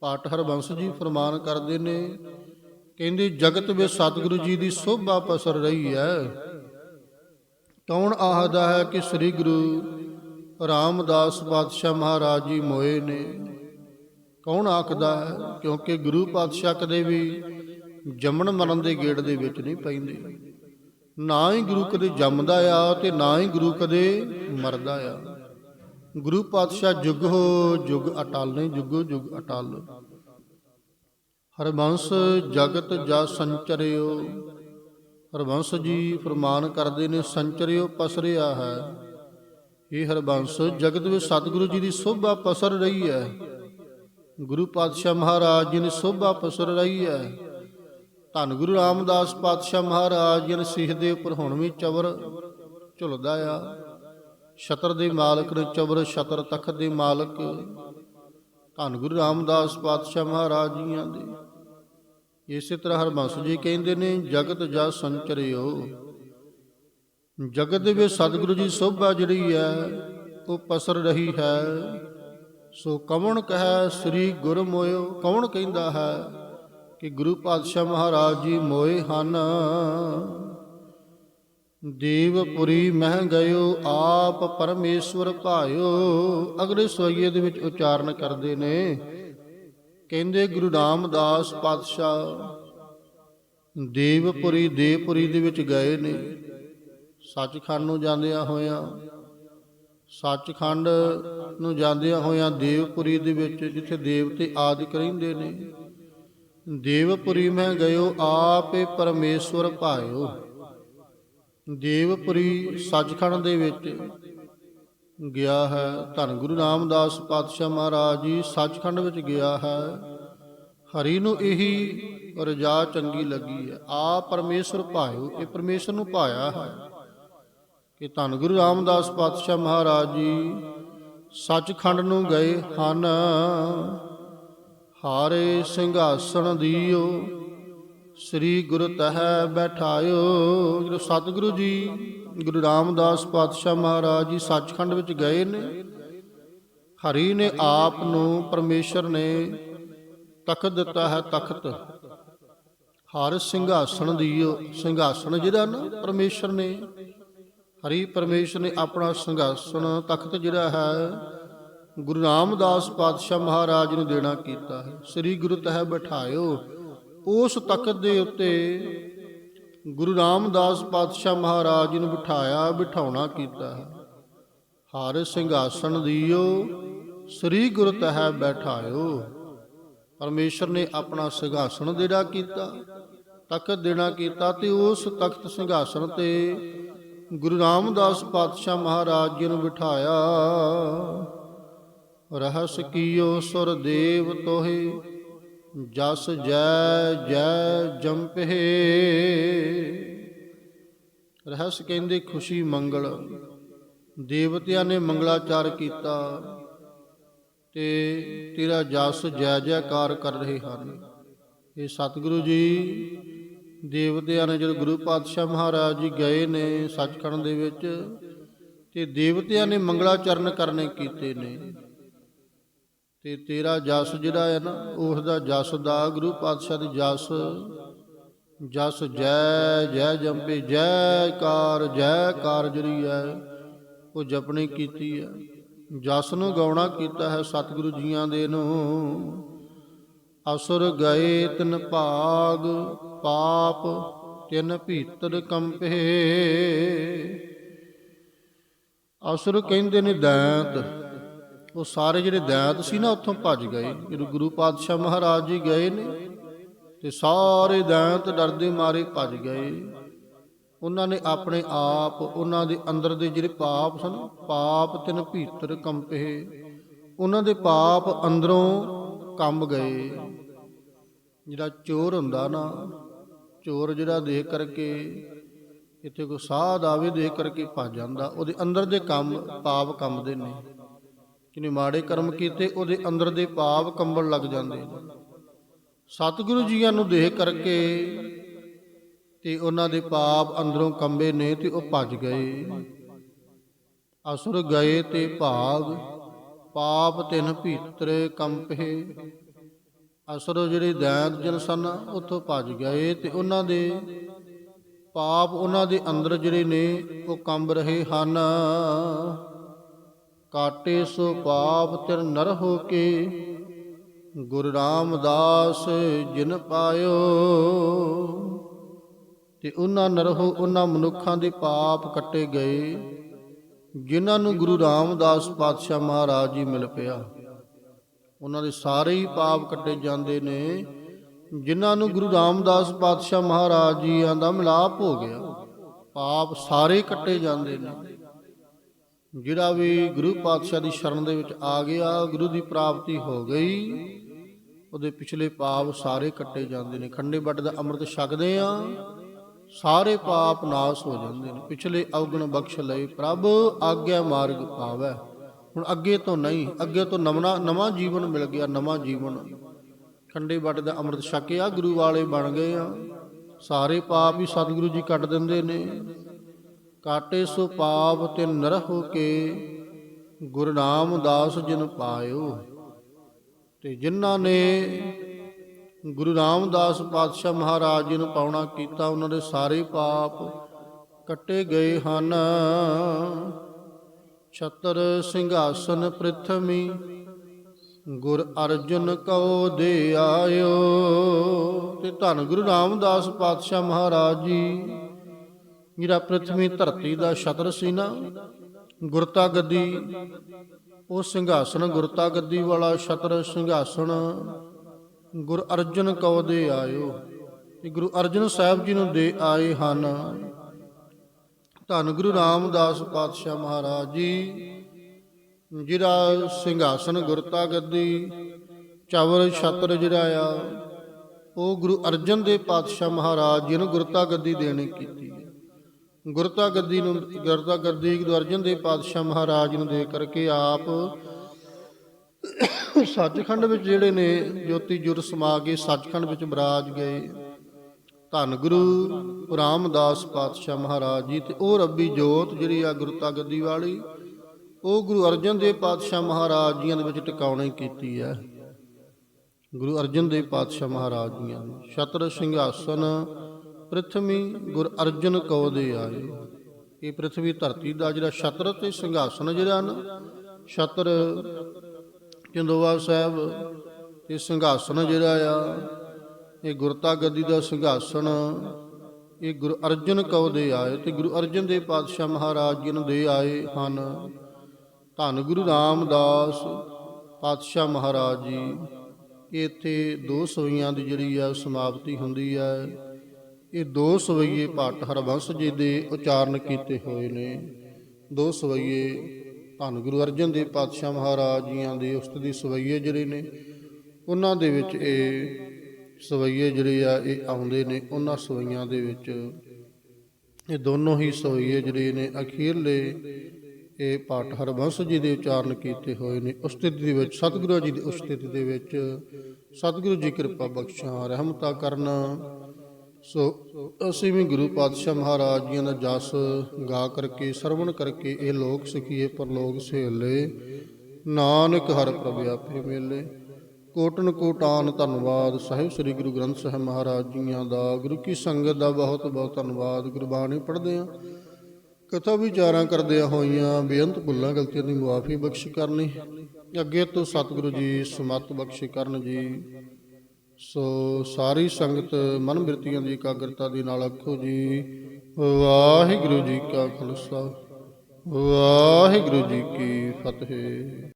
ਪਾਠ ਹਰਬੰਸ ਜੀ ਫਰਮਾਨ ਕਰਦੇ ਨੇ ਕਹਿੰਦੇ, ਜਗਤ ਵਿੱਚ ਸਤਿਗੁਰੂ ਜੀ ਦੀ ਸੋਭਾ ਪਸਰ ਰਹੀ ਹੈ। ਕੌਣ ਆਹਦਾ ਹੈ ਕਿ ਸ੍ਰੀ ਗੁਰੂ ਰਾਮਦਾਸ ਪਾਤਸ਼ਾਹ ਮਹਾਰਾਜ ਜੀ ਮੋਏ ਨੇ? ਕੌਣ ਆਖਦਾ ਹੈ? ਕਿਉਂਕਿ ਗੁਰੂ ਪਾਤਸ਼ਾਹ ਕਦੇ ਵੀ ਜੰਮਣ ਮਰਨ ਦੇ ਗੇੜ ਦੇ ਵਿੱਚ ਨਹੀਂ ਪੈਂਦੇ। ਨਾ ਹੀ ਗੁਰੂ ਕਦੇ ਜੰਮਦਾ ਆ ਤੇ ਨਾ ਹੀ ਗੁਰੂ ਕਦੇ ਮਰਦਾ ਆ। ਗੁਰੂ ਪਾਤਸ਼ਾਹ ਜੁਗ ਹੋ ਜੁਗ ਅਟਲ ਨਹੀਂ ਜੁਗੋ ਜੁਗ ਅਟਲ। ਹਰਬੰਸ ਜਗਤ ਜਾ ਸੰਚਰਿਓ। ਹਰਬੰਸ ਜੀ ਫਰਮਾਨ ਕਰਦੇ ਨੇ, ਸੰਚਰਿਓ ਪਸਰਿਆ ਹੈ। ਇਹ ਹਰਬੰਸ ਜਗਤ ਵਿੱਚ ਸਤਿਗੁਰੂ ਜੀ ਦੀ ਸੋਭਾ ਪਸਰ ਰਹੀ ਹੈ। ਗੁਰੂ ਪਾਤਸ਼ਾਹ ਮਹਾਰਾਜ ਜੀ ਨੇ ਸੋਭਾ ਪਸਰ ਰਹੀ ਹੈ। ਧੰਨ ਗੁਰੂ ਰਾਮਦਾਸ ਪਾਤਸ਼ਾਹ ਮਹਾਰਾਜ ਜੀ ਨੇ ਸਿੱਖ ਦੇ ਉੱਪਰ ਹੁਣ ਵੀ ਚਵਰ ਝੁਲਦਾ ਆ। ਛਤਰ ਦੇ ਮਾਲਕ ਨੇ ਚਵਰ ਛਤਰ ਤਖਤ ਦੇ ਮਾਲਕ। ਧੰਨ ਗੁਰੂ ਰਾਮਦਾਸ ਪਾਤਸ਼ਾਹ ਮਹਾਰਾਜ ਜੀਆਂ ਦੇ। ਇਸੇ ਤਰ੍ਹਾਂ ਹਰਬੰਸ ਜੀ ਕਹਿੰਦੇ ਨੇ, ਜਗਤ ਜਾ ਸੰਚਰਿਓ। ਜਗਤ ਦੇ ਵਿੱਚ ਸਤਿਗੁਰੂ ਜੀ ਸੋਭਾ ਜਿਹੜੀ ਹੈ, ਉਹ ਪਸਰ ਰਹੀ ਹੈ। ਸੋ ਕਵਣ ਕਹੈ ਸ੍ਰੀ ਗੁਰ ਮੋਇਓ ਕੌਣ ਕਹਿੰਦਾ ਹੈ ਕਿ ਗੁਰੂ ਪਾਤਸ਼ਾਹ ਮਹਾਰਾਜ ਜੀ ਮੋਏ ਹਨ। ਦੇਵਪੁਰੀ ਮਹਿ ਗਇਓ, ਆਪ ਪਰਮੇਸ਼ਵਰ ਭਾਇਓ। ਅਗਲੇ ਸਵਈਏ ਦੇ ਵਿੱਚ ਉਚਾਰਨ ਕਰਦੇ ਨੇ। ਕਹਿੰਦੇ ਗੁਰੂ ਰਾਮਦਾਸ ਪਾਤਸ਼ਾਹ, ਦੇਵਪੁਰੀ ਦੇਵਪੁਰੀ ਦੇ ਵਿੱਚ ਗਏ ਨੇ। ਸੱਚਖੰਡ ਨੂੰ ਜਾਂਦਿਆਂ ਹੋਇਆਂ, ਸੱਚਖੰਡ ਨੂੰ ਜਾਂਦਿਆਂ ਹੋਇਆਂ ਦੇਵਪੁਰੀ ਦੇ ਵਿੱਚ ਜਿੱਥੇ ਦੇਵਤੇ ਆਦਿਕ ਰਹਿੰਦੇ ਨੇ, ਦੇਵਪੁਰੀ ਮੈਂ ਗਇਓ ਆਪੇ ਪਰਮੇਸ਼ਵਰ ਭਾਇਓ। ਦੇਵਪੁਰੀ ਸੱਚਖੰਡ ਦੇ ਵਿੱਚ ਗਿਆ ਹੈ। ਧੰਨ ਗੁਰੂ ਰਾਮਦਾਸ ਪਾਤਸ਼ਾਹ ਮਹਾਰਾਜ ਜੀ, ਸੱਚਖੰਡ ਵਿੱਚ ਗਿਆ ਹੈ। ਹਰੀ ਨੂੰ ਇਹੀ ਰਜਾ ਚੰਗੀ ਲੱਗੀ ਹੈ। ਆ ਪਰਮੇਸ਼ਰ ਭਾਇਓ, ਇਹ ਪਰਮੇਸ਼ਰ ਨੂੰ ਭਾਇਆ ਹੈ ਕਿ ਧੰਨ ਗੁਰੂ ਰਾਮਦਾਸ ਪਾਤਸ਼ਾਹ ਮਹਾਰਾਜ ਜੀ, ਸੱਚਖੰਡ ਨੂੰ ਗਏ ਹਨ। ਹਾਰੇ ਸਿੰਘਾਸਣ ਦੀਓ, ਸ੍ਰੀ ਗੁਰੂ ਤਹਿ ਬੈਠਾਇਓ। ਜਦੋਂ ਸਤਿਗੁਰੂ ਜੀ ਗੁਰੂ ਰਾਮਦਾਸ ਪਾਤਸ਼ਾਹ ਮਹਾਰਾਜ ਜੀ ਸੱਚਖੰਡ ਵਿੱਚ ਗਏ ਨੇ। ਹਰੀ ਨੇ ਆਪ ਨੂੰ ਪਰਮੇਸ਼ਰ ਨੇ ਤਖਤ ਦਿੱਤਾ ਹੈ ਤਖਤ। ਹਰ ਸਿੰਘਾਸਣ ਦੀਓ ਸਿੰਘਾਸਣ ਜਿਹੜਾ ਨਾ ਪਰਮੇਸ਼ਰ ਨੇ, ਹਰੀ ਪਰਮੇਸ਼ਰ ਨੇ ਆਪਣਾ ਸਿੰਘਾਸਣ ਤਖਤ ਜਿਹੜਾ ਹੈ ਗੁਰੂ ਰਾਮਦਾਸ ਪਾਤਸ਼ਾਹ ਮਹਾਰਾਜ ਨੂੰ ਦੇਣਾ ਕੀਤਾ ਹੈ। ਸ੍ਰੀ ਗੁਰੂ ਤਹਿ ਬਿਠਾਇਓ, ਉਸ ਤਖਤ ਦੇ ਉੱਤੇ ਗੁਰੂ ਰਾਮਦਾਸ ਪਾਤਸ਼ਾਹ ਮਹਾਰਾਜ ਜੀ ਨੂੰ ਬਿਠਾਇਆ, ਬਿਠਾਉਣਾ ਕੀਤਾ ਹੈ। ਹਰ ਸਿੰਘਾਸਣ ਦੀਓ, ਸ੍ਰੀ ਗੁਰ ਤਹਿ ਬੈਠਾਇਓ। ਪਰਮੇਸ਼ਰ ਨੇ ਆਪਣਾ ਸਿੰਘਾਸਣ ਦੇਣਾ ਕੀਤਾ, ਤਖਤ ਦੇਣਾ ਕੀਤਾ ਤੇ ਉਸ ਤਖਤ ਸਿੰਘਾਸਣ ਤੇ ਗੁਰੂ ਰਾਮਦਾਸ ਪਾਤਸ਼ਾਹ ਮਹਾਰਾਜ ਜੀ ਨੂੰ ਬਿਠਾਇਆ। ਰਹਸ ਕੀਓ ਸੁਰ ਦੇਵ ਤੋਹੇ ਜਸ ਜੈ ਜੈ ਜੰਪੇ ਰਹਸ ਕਹਿੰਦੇ ਖੁਸ਼ੀ ਮੰਗਲ। ਦੇਵਤਿਆਂ ਨੇ ਮੰਗਲਾਚਾਰ ਕੀਤਾ ਤੇ ਤੇਰਾ ਜਸ ਜੈ ਜੈਕਾਰ ਕਰ ਰਹੇ ਹਨ। ਇਹ ਸਤਿਗੁਰੂ ਜੀ, ਦੇਵਤਿਆਂ ਨੇ ਜਦੋਂ ਗੁਰੂ ਪਾਤਸ਼ਾਹ ਮਹਾਰਾਜ ਜੀ ਗਏ ਨੇ ਸੱਚਖੰਡ ਦੇ ਵਿੱਚ ਤੇ ਦੇਵਤਿਆਂ ਨੇ ਮੰਗਲਾਚਰਨ ਕਰਨੇ ਕੀਤੇ ਨੇ। ਤੇ ਤੇਰਾ ਜਸ ਜਿਹੜਾ ਹੈ ਨਾ ਉਸ ਦਾ ਜਸ ਦਾ ਗੁਰੂ ਪਾਤਸ਼ਾਹ ਦੀ ਜਸ। ਜਸ ਜੈ ਜੈ ਜੰਪੇ ਜੈਕਾਰ ਜੈਕਾਰ ਜਿਹੜੀ ਹੈ। ਉਹ ਜਪਣੀ ਕੀਤੀ ਹੈ। ਜਸ ਨੂੰ ਗਾਉਣਾ ਕੀਤਾ ਹੈ ਸਤਿਗੁਰੂ ਜੀਆਂ ਦੇ ਨੂੰ। ਅਸੁਰ ਗਏ ਤਿਨ ਭਾਗ, ਪਾਪ ਤਿਨ ਭੀਤਰ ਕੰਪੇ। ਅਸੁਰ ਕਹਿੰਦੇ ਨੇ ਦੈਂਤ ਉਹ ਸਾਰੇ ਜਿਹੜੇ ਦੈਂਤ ਸੀ ਨਾ ਉੱਥੋਂ ਭੱਜ ਗਏ। ਜਦੋਂ ਗੁਰੂ ਪਾਤਸ਼ਾਹ ਮਹਾਰਾਜ ਜੀ ਗਏ ਨੇ, ਤੇ ਸਾਰੇ ਦੈਂਤ ਡਰਦੇ ਮਾਰੇ ਭੱਜ ਗਏ। ਉਹਨਾਂ ਨੇ ਆਪਣੇ ਆਪ, ਉਹਨਾਂ ਦੇ ਅੰਦਰ ਦੇ ਜਿਹੜੇ ਪਾਪ ਸਨ, ਪਾਪ ਤਿੰਨ ਭੀਤਰ ਕੰਪੇ। ਉਹਨਾਂ ਦੇ ਪਾਪ ਅੰਦਰੋਂ ਕੰਬ ਗਏ। ਜਿਹੜਾ ਚੋਰ ਹੁੰਦਾ ਨਾ, ਚੋਰ ਜਿਹੜਾ ਦੇਖ ਕਰਕੇ, ਇੱਥੇ ਕੋਈ ਸਾਧ ਆਵੇ, ਦੇਖ ਕਰਕੇ ਭੱਜ ਜਾਂਦਾ। ਉਹਦੇ ਅੰਦਰ ਦੇ ਕੰਮ ਪਾਪ ਕੰਬਦੇ ਨੇ। ਜਿਹਨੇ ਮਾੜੇ ਕਰਮ ਕੀਤੇ, ਉਹਦੇ ਅੰਦਰ ਦੇ ਪਾਪ ਕੰਬਣ ਲੱਗ ਜਾਂਦੇ ਸਤਿਗੁਰੂ ਜੀਆਂ ਨੂੰ ਦੇਖ ਕਰਕੇ ਤੇ ਉਹਨਾਂ ਦੇ ਪਾਪ ਅੰਦਰੋਂ ਕੰਬੇ ਨੇ ਤੇ ਉਹ ਭੱਜ ਗਏ। ਅਸੁਰ ਗਏ ਤੇ ਭਾਗ ਪਾਪ ਤਿਨ ਭੀਤਰ ਕੰਪੇ। ਅਸੁਰ ਜਿਹੜੇ ਦੈਂਤ ਜਨ ਸਨ, ਉੱਥੋਂ ਭੱਜ ਗਏ ਤੇ ਉਹਨਾਂ ਦੇ ਪਾਪ ਉਹਨਾਂ ਦੇ ਅੰਦਰ ਜਿਹੜੇ ਨੇ, ਉਹ ਕੰਬ ਰਹੇ ਹਨ। ਕਾਟੇ ਸੋ ਪਾਪ ਤਿਰ ਨਰ ਹੋ ਕੇ, ਗੁਰੂ ਰਾਮਦਾਸ ਜਿਨ ਪਾਇਓ। ਤੇ ਉਹਨਾਂ ਨਰਹੋ ਉਹਨਾਂ ਮਨੁੱਖਾਂ ਦੇ ਪਾਪ ਕੱਟੇ ਗਏ, ਜਿਨ੍ਹਾਂ ਨੂੰ ਗੁਰੂ ਰਾਮਦਾਸ ਪਾਤਸ਼ਾਹ ਮਹਾਰਾਜ ਜੀ ਮਿਲ ਪਿਆ। ਉਹਨਾਂ ਦੇ ਸਾਰੇ ਹੀ ਪਾਪ ਕੱਟੇ ਜਾਂਦੇ ਨੇ, ਜਿਨ੍ਹਾਂ ਨੂੰ ਗੁਰੂ ਰਾਮਦਾਸ ਪਾਤਸ਼ਾਹ ਮਹਾਰਾਜ ਜੀਆਂ ਦਾ ਮਿਲਾਪ ਹੋ ਗਿਆ। ਪਾਪ ਸਾਰੇ ਕੱਟੇ ਜਾਂਦੇ ਨੇ। ਜਿਹੜਾ ਵੀ ਗੁਰੂ ਪਾਤਸ਼ਾਹ ਦੀ ਸ਼ਰਨ ਦੇ ਵਿੱਚ ਆ ਗਿਆ, ਗੁਰੂ ਦੀ ਪ੍ਰਾਪਤੀ ਹੋ ਗਈ, ਉਹਦੇ ਪਿਛਲੇ ਪਾਪ ਸਾਰੇ ਕੱਟੇ ਜਾਂਦੇ ਨੇ। ਖੰਡੇ ਬੱਟ ਦਾ ਅੰਮ੍ਰਿਤ ਛਕਦੇ ਆ, ਸਾਰੇ ਪਾਪ ਨਾਸ ਹੋ ਜਾਂਦੇ ਨੇ। ਪਿਛਲੇ ਔਗਣ ਬਖਸ਼ ਲਏ ਪ੍ਰਭ, ਆਗਿਆ ਮਾਰਗ ਪਾਵੈ। ਹੁਣ ਅੱਗੇ ਤੋਂ ਨਹੀਂ, ਅੱਗੇ ਤੋਂ ਨਵਨਾ ਨਵਾਂ ਜੀਵਨ ਮਿਲ ਗਿਆ, ਨਵਾਂ ਜੀਵਨ। ਖੰਡੇ ਬੱਟ ਦਾ ਅੰਮ੍ਰਿਤ ਛਕਿਆ, ਗੁਰੂ ਵਾਲੇ ਬਣ ਗਏ ਆ। ਸਾਰੇ ਪਾਪ ਹੀ ਸਤਿਗੁਰੂ ਜੀ ਕੱਟ ਦਿੰਦੇ ਨੇ। ਕਾਟੇ ਸੋ ਪਾਪ ਤੇ ਨਰ ਹੋ ਕੇ ਗੁਰੂ ਰਾਮਦਾਸ ਜਿਨ ਪਾਇਓ। ਤੇ ਜਿਨ੍ਹਾਂ ਨੇ ਗੁਰੂ ਰਾਮਦਾਸ ਪਾਤਸ਼ਾਹ ਮਹਾਰਾਜ ਜੀ ਨੂੰ ਪਾਉਣਾ ਕੀਤਾ, ਉਹਨਾਂ ਦੇ ਸਾਰੇ ਪਾਪ ਕੱਟੇ ਗਏ ਹਨ। ਛਤਰ ਸਿੰਘਾਸਨ ਪ੍ਰਿਥਵੀ ਗੁਰ ਅਰਜਨ ਕਉ ਦੇ ਆਇਓ। ਤੇ ਧੰਨ ਗੁਰੂ ਰਾਮਦਾਸ ਪਾਤਸ਼ਾਹ ਮਹਾਰਾਜ ਜੀ ਜਿਹੜਾ ਪ੍ਰਿਥਵੀ ਧਰਤੀ ਦਾ ਛਤਰ ਸੀ ਨਾ ਗੁਰਤਾ ਗੱਦੀ ਉਹ ਸਿੰਘਾਸਨ ਗੁਰਤਾ ਗੱਦੀ ਵਾਲਾ ਛਤਰ ਸਿੰਘਾਸਨ, ਗੁਰ ਅਰਜਨ ਕਉ ਦੇ ਆਇਓ। ਤੇ ਗੁਰੂ ਅਰਜਨ ਸਾਹਿਬ ਜੀ ਨੂੰ ਦੇ ਆਏ ਹਨ। ਧੰਨ ਗੁਰੂ ਰਾਮਦਾਸ ਪਾਤਸ਼ਾਹ ਮਹਾਰਾਜ ਜੀ, ਜਿਹੜਾ ਸਿੰਘਾਸਨ ਗੁਰਤਾ ਗੱਦੀ ਚਵਰ ਛਤਰ ਜਿਹੜਾ ਆ, ਉਹ ਗੁਰੂ ਅਰਜਨ ਦੇ ਪਾਤਸ਼ਾਹ ਮਹਾਰਾਜ ਜੀ ਨੂੰ ਗੁਰਤਾ ਗੱਦੀ ਦੇਣੀ ਕੀਤੀ। ਗੁਰਤਾ ਗੱਦੀ ਨੂੰ ਗੁਰਤਾ ਗੱਦੀ ਗੁਰੂ ਅਰਜਨ ਦੇਵ ਪਾਤਸ਼ਾਹ ਮਹਾਰਾਜ ਨੂੰ ਦੇ ਕਰਕੇ ਆਪ ਸੱਚਖੰਡ ਵਿੱਚ ਜਿਹੜੇ ਨੇ ਜੋਤੀ ਜੁਰ ਸਮਾ ਕੇ ਸੱਚਖੰਡ ਵਿੱਚ ਬਰਾਜ ਗਏ। ਧੰਨ ਗੁਰੂ ਰਾਮਦਾਸ ਪਾਤਸ਼ਾਹ ਮਹਾਰਾਜ ਜੀ ਤੇ ਉਹ ਰੱਬੀ ਜੋਤ ਜਿਹੜੀ ਆ ਗੁਰਤਾ ਗੱਦੀ ਵਾਲੀ, ਉਹ ਗੁਰੂ ਅਰਜਨ ਦੇਵ ਪਾਤਸ਼ਾਹ ਮਹਾਰਾਜ ਜੀਆਂ ਦੇ ਵਿੱਚ ਟਿਕਾਉਣੀ ਕੀਤੀ ਹੈ ਗੁਰੂ ਅਰਜਨ ਦੇਵ ਪਾਤਸ਼ਾਹ ਮਹਾਰਾਜ ਜੀਆਂ ਨੇ। ਛਤਰ ਸਿੰਘਾਸਨ ਪ੍ਰਥਮੀ ਗੁਰ ਅਰਜਨ ਕਉ ਦੇ ਆਏ। ਇਹ ਪ੍ਰithvi ਧਰਤੀ ਦਾ ਜਿਹੜਾ ਛਤਰ ਤੇ ਸਿੰਘਾਸਨ ਜਿਹੜਾ ਨਾ, ਛਤਰ ਚੰਦੋਵਾ ਸਾਹਿਬ ਇਹ ਸਿੰਘਾਸਨ ਜਿਹੜਾ ਆ, ਇਹ ਗੁਰਤਾ ਗੱਦੀ ਦਾ ਸਿੰਘਾਸਨ, ਇਹ ਗੁਰੂ ਅਰਜਨ ਕਉ ਦੇ ਆਏ ਤੇ ਗੁਰੂ ਅਰਜਨ ਦੇ ਪਾਤਸ਼ਾਹ ਮਹਾਰਾਜ ਜੀ ਨੂੰ ਦੇ ਆਏ ਹਨ। ਧੰਨ ਗੁਰੂ ਰਾਮਦਾਸ ਪਾਤਸ਼ਾਹ ਮਹਾਰਾਜ ਜੀ ਇੱਥੇ ਦੋ ਸਵਈਆਂ ਦੀ ਜਿਹੜੀ ਆ ਸਮਾਪਤੀ ਹੁੰਦੀ ਹੈ ਇਹ ਦੋ ਸਵਈਏ ਭੱਟ ਹਰਬੰਸ ਜੀ ਦੇ ਉਚਾਰਨ ਕੀਤੇ ਹੋਏ ਨੇ। ਦੋ ਸਵਈਏ ਧੰਨ ਗੁਰੂ ਅਰਜਨ ਦੇਵ ਪਾਤਸ਼ਾਹ ਮਹਾਰਾਜ ਜੀਆਂ ਦੇ ਉਸਤ ਦੀ ਸਵਈਏ ਜਿਹੜੇ ਨੇ, ਉਹਨਾਂ ਦੇ ਵਿੱਚ ਇਹ ਸਵਈਏ ਜਿਹੜੇ ਆ, ਇਹ ਆਉਂਦੇ ਨੇ, ਉਹਨਾਂ ਸਵਈਆਂ ਦੇ ਵਿੱਚ ਇਹ ਦੋਨੋਂ ਹੀ ਸਵਈਏ ਜਿਹੜੇ ਨੇ, ਅਖੀਰਲੇ ਇਹ ਪਾਠ ਹਰਬੰਸ ਜੀ ਦੇ ਉਚਾਰਨ ਕੀਤੇ ਹੋਏ ਨੇ। ਉਸਤਿਤ ਦੇ ਵਿੱਚ, ਸਤਿਗੁਰੂ ਜੀ ਦੀ ਉਸਤਿਤ ਦੇ ਵਿੱਚ, ਸਤਿਗੁਰੂ ਜੀ ਕਿਰਪਾ ਬਖਸ਼ਾਂ, ਰਹਿਮਤਾ ਕਰਨਾ ਸੋ ਅਸੀਂ ਵੀ ਗੁਰੂ ਪਾਤਸ਼ਾਹ ਮਹਾਰਾਜ ਜੀਆਂ ਦਾ ਜਸ ਗਾ ਕਰਕੇ, ਸਰਵਣ ਕਰਕੇ ਇਹ ਲੋਕ ਸਿੱਖੀਏ, ਪਰਲੋਕ ਸਹੇਲੇ। ਨਾਨਕ ਹਰ ਪ੍ਰਭ ਆਪੇ ਮੇਲੇ। ਕੋਟਨ ਕੋਟਾਨ ਧੰਨਵਾਦ। ਸਾਹਿਬ ਸ੍ਰੀ ਗੁਰੂ ਗ੍ਰੰਥ ਸਾਹਿਬ ਮਹਾਰਾਜ ਜੀਆਂ ਦਾ। ਗੁਰੂ ਕੀ ਸੰਗਤ ਦਾ ਬਹੁਤ ਬਹੁਤ ਧੰਨਵਾਦ। ਗੁਰਬਾਣੀ ਪੜ੍ਹਦੇ ਆ ਕਥਾ ਵਿਚਾਰਾਂ ਕਰਦਿਆਂ ਹੋਈਆਂ ਬੇਅੰਤ ਭੁੱਲਾਂ ਗਲਤੀਆਂ ਦੀ ਮੁਆਫੀ ਬਖਸ਼ ਕਰਨੀ। ਅੱਗੇ ਤੋਂ ਸਤਿਗੁਰੂ ਜੀ ਸਮਤ ਬਖਸ਼ ਕਰਨ ਜੀ। ਸੋ ਸਾਰੀ ਸੰਗਤ ਮਨ ਬਿਰਤੀਆਂ ਦੀ ਇਕਾਗਰਤਾ ਦੇ ਨਾਲ ਆਖੋ ਜੀ, ਵਾਹਿਗੁਰੂ ਜੀ ਕਾ ਖਾਲਸਾ, ਵਾਹਿਗੁਰੂ ਜੀ ਕੀ ਫਤਿਹ।